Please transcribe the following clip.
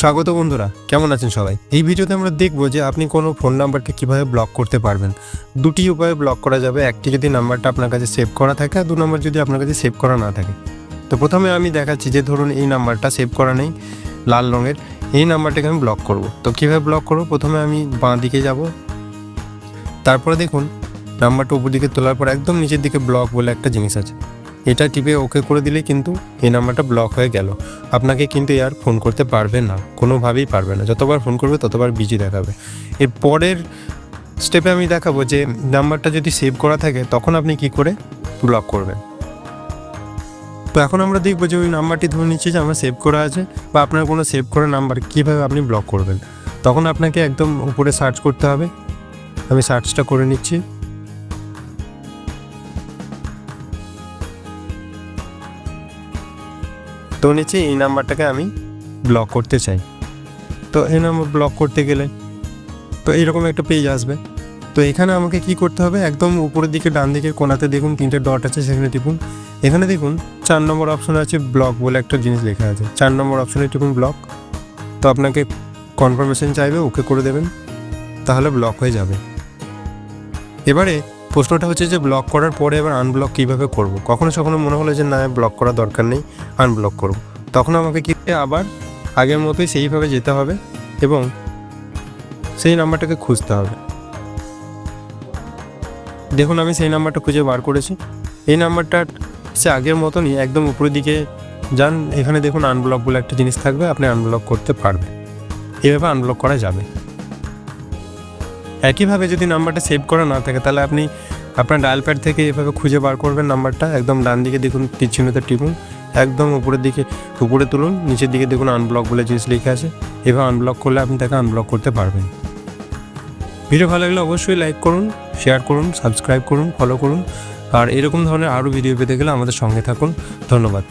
স্বাগত বন্ধুরা, কেমন আছেন সবাই? এই ভিডিওতে আমরা দেখব যে আপনি কোনো ফোন নাম্বারকে কীভাবে ব্লক করতে পারবেন। দুটি উপায়ে ব্লক করা যাবে, একটি যদি নাম্বারটা আপনার কাছে সেভ করা থাকে আর দু নম্বর যদি আপনার কাছে সেভ করা না থাকে। তো প্রথমে আমি দেখাচ্ছি যে ধরুন এই নাম্বারটা সেভ করা নেই, লাল রঙের, এই নাম্বারটাকে আমি ব্লক করব। তো কীভাবে ব্লক করব? প্রথমে আমি বাঁ দিকে যাব। তারপরে দেখুন, নাম্বারটা উপর দিকে তোলার পর একদম নিচের দিকে ব্লক বলে একটা জিনিস আছে। এটা টিপে ওকে করে দিলে কিন্তু এই নাম্বারটা ব্লক হয়ে গেল। আপনাকে কিন্তু আর ফোন করতে পারবে না, কোনোভাবেই পারবে না। যতবার ফোন করবে, ততবার বিজি দেখাবে। এর পরের স্টেপে আমি দেখাবো যে, নাম্বারটা যদি সেভ করা থাকে, তখন আপনি কি করে ব্লক করবেন? তো এখন আমরা দেখব যে ওই নাম্বারটি ধরে নিচ্ছি যে আমার সেভ করা আছে বা আপনার কোনো সেভ করা নাম্বার কীভাবে আপনি ব্লক করবেন। তখন আপনাকে একদম উপরে সার্চ করতে হবে। আমি সার্চটা করে নিচ্ছি। তো নিচে এই নাম্বারটাকে আমি ব্লক করতে চাই। তো এই নাম্বার ব্লক করতে গেলে তো এইরকম একটা পেজ আসবে। তো এখানে আমাকে কি করতে হবে? একদম উপরের দিকে, ডান দিকের কোনাতে দেখুন, তিনটে ডট আছে, সেখানে টিপুন। এখানে দেখুন, চার নম্বর অপশন আছে ব্লক বলে একটা জিনিস লেখা আছে। চার নম্বর অপশনে টিপুন ব্লক তো আপনাকে কনফার্মেশন চাইবে, ওকে করে দেবেন। তাহলে ব্লক হয়ে যাবে। এবারে প্রশ্নটা হচ্ছে যে ব্লক করার পরে এবার আনব্লক কীভাবে করব? কখনো কখনো মনে হলো যে না ব্লক করার দরকার নেই আনব্লক করব। তখন আমাকে কি আবার আগের মতোই সেইভাবে যেতে হবে এবং সেই নাম্বারটাকে খুঁজতে হবে। দেখুন, আমি সেই নাম্বারটা খুঁজে বার করেছি। এই নাম্বারটা সে আগের মতনই একদম উপরের দিকে যান। এখানে দেখুন আনব্লক বলে একটা জিনিস থাকবে, আপনি আনব্লক করতে পারবেন। এভাবে আনব্লক করা যাবে। একইভাবে যদি নাম্বারটা সেভ করা না থাকে, তাহলে আপনি আপনার ডায়াল প্যাড থেকে এভাবে খুঁজে বার করবেন নাম্বারটা। একদম ডান দিকে দেখুন তীরচিহ্নতে টিপুন একদম উপরের দিকে, উপরে তুলুন, নিচের দিকে দেখুন আনব্লক বলে জিনিস লেখা আছে। এভাবে আনব্লক করলে আপনি তাকে আনব্লক করতে পারবেন। ভিডিও ভালো লাগলে অবশ্যই লাইক করুন শেয়ার করুন সাবস্ক্রাইব করুন ফলো করুন। আর এরকম ধরনের আরও ভিডিও পেতে গেলে আমাদের সঙ্গে থাকুন। ধন্যবাদ।